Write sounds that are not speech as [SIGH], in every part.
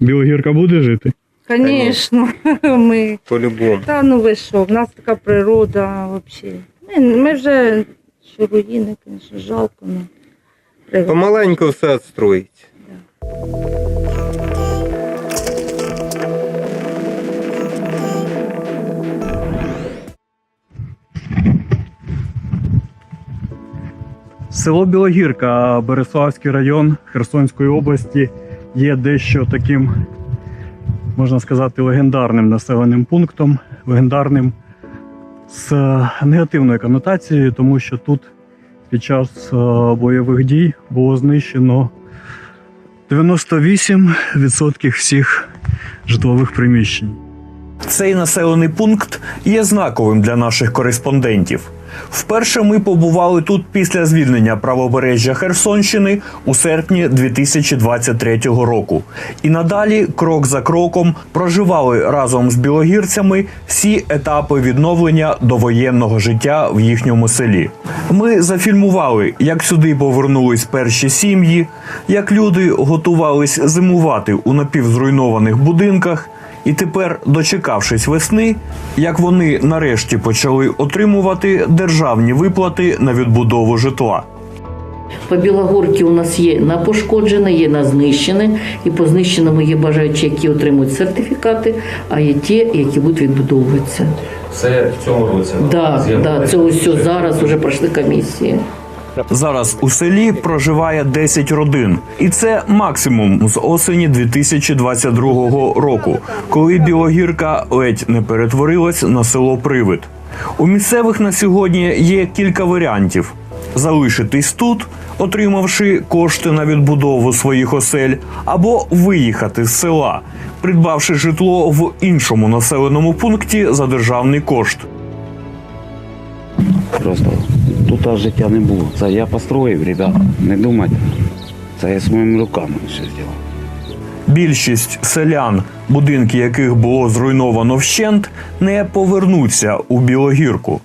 Білогірка буде жити? Звісно, [LAUGHS] ми. По-любому. Та ну ви що, в нас така природа взагалі. Ми, ми вже що руїни, звісно, жалко. Ну. Привик. Помаленьку все відстроїть. Село Білогірка, Береславський район Херсонської області є дещо таким, можна сказати, легендарним населеним пунктом, легендарним з негативною конотацією, тому що тут під час е, бойових дій було знищено 98% всіх житлових приміщень. Цей населений пункт є знаковим для наших кореспондентів. Вперше ми побували тут після звільнення правобережжя Херсонщини у серпні 2023 року. І надалі, крок за кроком, проживали разом з білогірцями всі етапи відновлення довоєнного життя в їхньому селі. Ми зафільмували, як сюди повернулись перші сім'ї, як люди готувались зимувати у напівзруйнованих будинках. І тепер, дочекавшись весни, як вони нарешті почали отримувати державні виплати на відбудову житла. По Білогорці у нас є на пошкоджене, є на знищене, і по знищеному є бажаючі, які отримують сертифікати, а є ті, які будуть відбудовуватися. Це в цьому році. Да, да, це ось зараз вже пройшли комісії. Зараз у селі проживає 10 родин, і це максимум з осені 2022 року, коли Білогірка ледь не перетворилась на село Привид. У місцевих на сьогодні є кілька варіантів: залишитись тут, отримавши кошти на відбудову своїх осель, або виїхати з села, придбавши житло в іншому населеному пункті за державний кошт. Просто тут аж життя не було. Це я построїв, ребята. Не думайте. Це я своїми руками все зробив. Більшість селян, будинки яких було зруйновано вщент, не повернуться у Білогірку.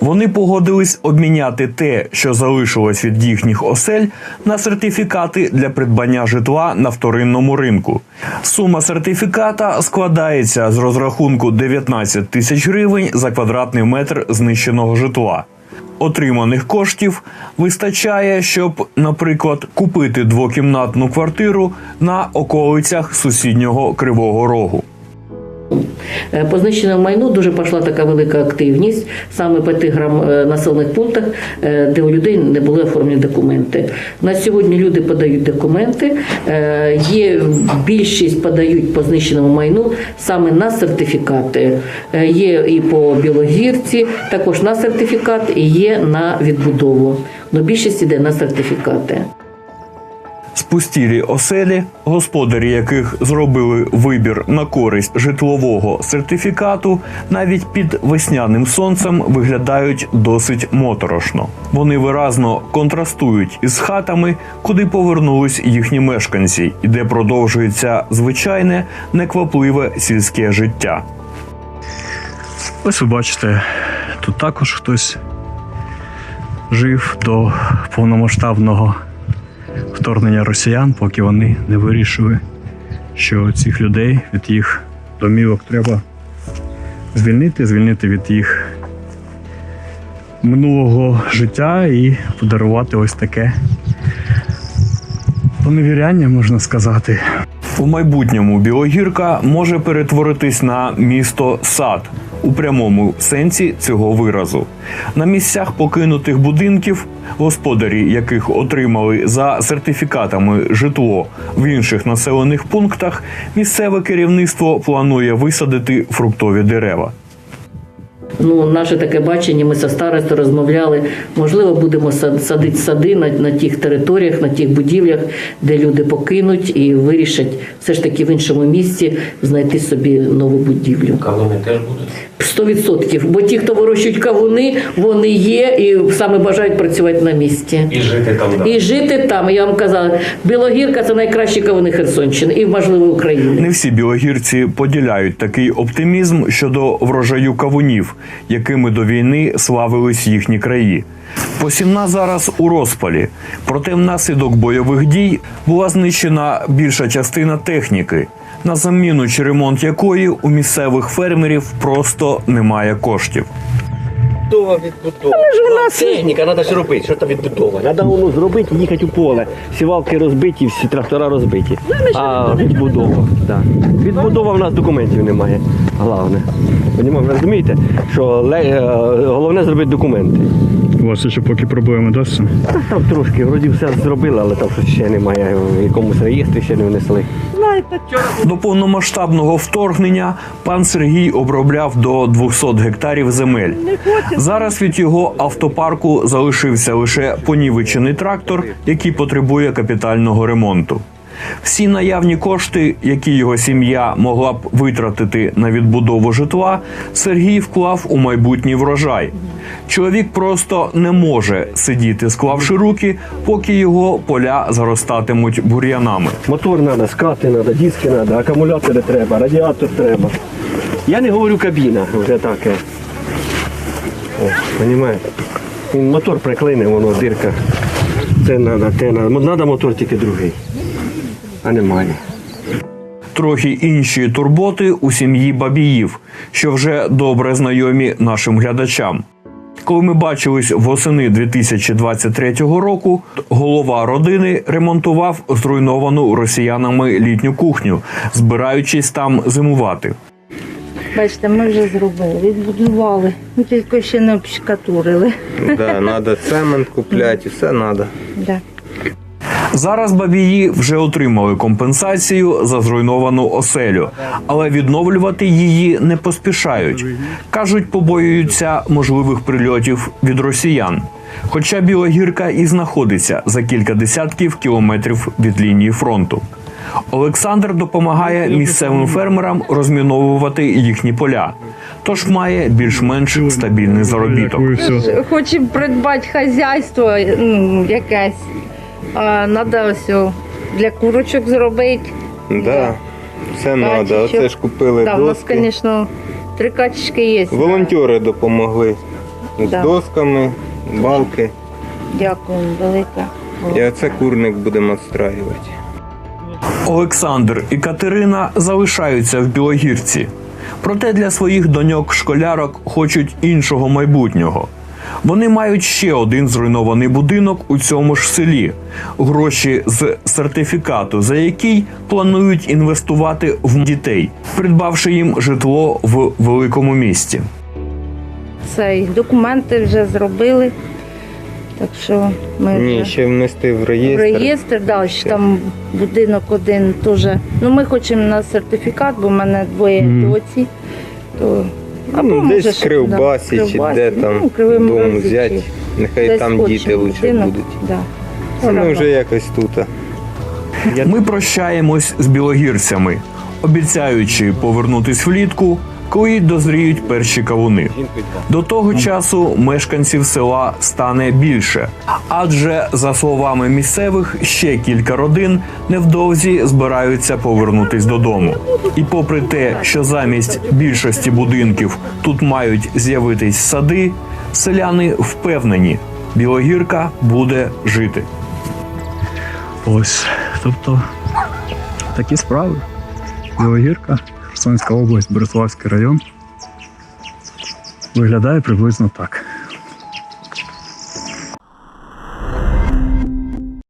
Вони погодились обміняти те, що залишилось від їхніх осель, на сертифікати для придбання житла на вторинному ринку. Сума сертифіката складається з розрахунку 19 тисяч гривень за квадратний метр знищеного житла. Отриманих коштів вистачає, щоб, наприклад, купити двокімнатну квартиру на околицях сусіднього Кривого Рогу. Е, По знищеному майну дуже пішла така велика активність саме по тих е, населених пунктах, е, де у людей не були оформлені документи. На сьогодні люди подають документи. Є більшість подають по знищеному майну саме на сертифікати. Є і по Білогірці, також на сертифікат, і є на відбудову. Но більшість іде на сертифікати. Спустілі оселі, господарі яких зробили вибір на користь житлового сертифікату, навіть під весняним сонцем виглядають досить моторошно. Вони виразно контрастують із хатами, куди повернулись їхні мешканці, і де продовжується звичайне неквапливе сільське життя. Ось ви бачите, тут також хтось жив до повномасштабного вторгнення росіян, поки вони не вирішили, що цих людей від їх домівок треба звільнити, звільнити від їх минулого життя і подарувати ось таке поневіряння, можна сказати. У майбутньому Білогірка може перетворитись на місто сад у прямому сенсі цього виразу. На місцях покинутих будинків, господарі яких отримали за сертифікатами житло в інших населених пунктах, місцеве керівництво планує висадити фруктові дерева. Ну, наше таке бачення, ми со старостою розмовляли. Можливо, будемо сад- садити сади на, на тих територіях, на тих будівлях, де люди покинуть і вирішать все ж таки в іншому місці знайти собі нову будівлю. Кавуни теж будуть. Сто відсотків. Бо ті, хто вирощують кавуни, вони є і саме бажають працювати на місці. І жити там далі. І жити там, я вам казала, Білогірка це найкращі кавуни Херсонщини і, можливо, України. Не всі білогірці поділяють такий оптимізм щодо врожаю кавунів, якими до війни славились їхні краї. Посівна зараз у розпалі, проте внаслідок бойових дій була знищена більша частина техніки. на заміну чи ремонт якої у місцевих фермерів просто немає коштів. Будова відбудова. Техніка, треба ж робити, що там відбудова. Треба воно зробити, їхати у поле. Сівалки розбиті, всі трактора розбиті. А відбудова, так. Відбудова в нас документів немає. Головне. Ви розумієте, що е, головне зробити документи. У вас ще поки проблеми, да? з цим? Та Там трошки, вроді все зробили, але там щось ще немає. В якомусь реєстрі ще не внесли. До повномасштабного вторгнення пан Сергій обробляв до 200 гектарів земель. Зараз від його автопарку залишився лише понівечений трактор, який потребує капітального ремонту. Всі наявні кошти, які його сім'я могла б витратити на відбудову житла, Сергій вклав у майбутній врожай. Чоловік просто не може сидіти, склавши руки, поки його поля заростатимуть бур'янами. Мотор треба, скати треба, диски треба, акумулятори треба, радіатор треба. Я не говорю кабіна, вже таке. Він мотор приклине, воно дирка. Це треба, те треба. Треба мотор тільки другий. А немає. Трохи інші турботи у сім'ї Бабіїв, що вже добре знайомі нашим глядачам. Коли ми бачились восени 2023 року, голова родини ремонтував зруйновану росіянами літню кухню, збираючись там зимувати. Бачите, ми вже зробили, відбудували. Ну, тільки ще не обшкатурили. Да, треба цемент купляти, все треба. Да. Зараз бабії вже отримали компенсацію за зруйновану оселю, але відновлювати її не поспішають. кажуть, побоюються можливих прильотів від росіян. Хоча Білогірка і знаходиться за кілька десятків кілометрів від лінії фронту. Олександр допомагає місцевим фермерам розміновувати їхні поля, тож має більш-менш стабільний заробіток. Все. Придбати хазяйство якесь. А треба ось для курочок зробити. Да, все треба. Оце ж купили Так, у нас, звісно, три качечки є. Волонтери допомогли з Да. досками, балки. Дякую, велике. І оце курник будемо відстраювати. Олександр і Катерина залишаються в Білогірці. Проте для своїх доньок-школярок хочуть іншого майбутнього. Вони мають ще один зруйнований будинок у цьому ж селі, гроші з сертифікату, за який планують інвестувати в дітей, придбавши їм житло в великому місті. Цей документи вже зробили. Так що ми Ні, вже ще внести в в реєстр. реєстр, да, що там будинок один теж. Ну ми хочемо на сертифікат, бо в мене двоє Мгм. доці. То або Ну, може, десь в Кривбасі да, чи Кривбасі. де там ну, дом взяти. Нехай десь там діти лучше будинок. будуть. Да. А ми вже якось тут. Ми прощаємось з білогірцями, обіцяючи повернутись влітку, коли дозріють перші кавуни. До того часу мешканців села стане більше, адже за словами місцевих, ще кілька родин невдовзі збираються повернутись додому. І попри те, що замість більшості будинків тут мають з'явитись сади, селяни впевнені, білогірка буде жити. Ось. Тобто такі справи. Білогірка, Херсонська область, Бориславський район. Виглядає приблизно так.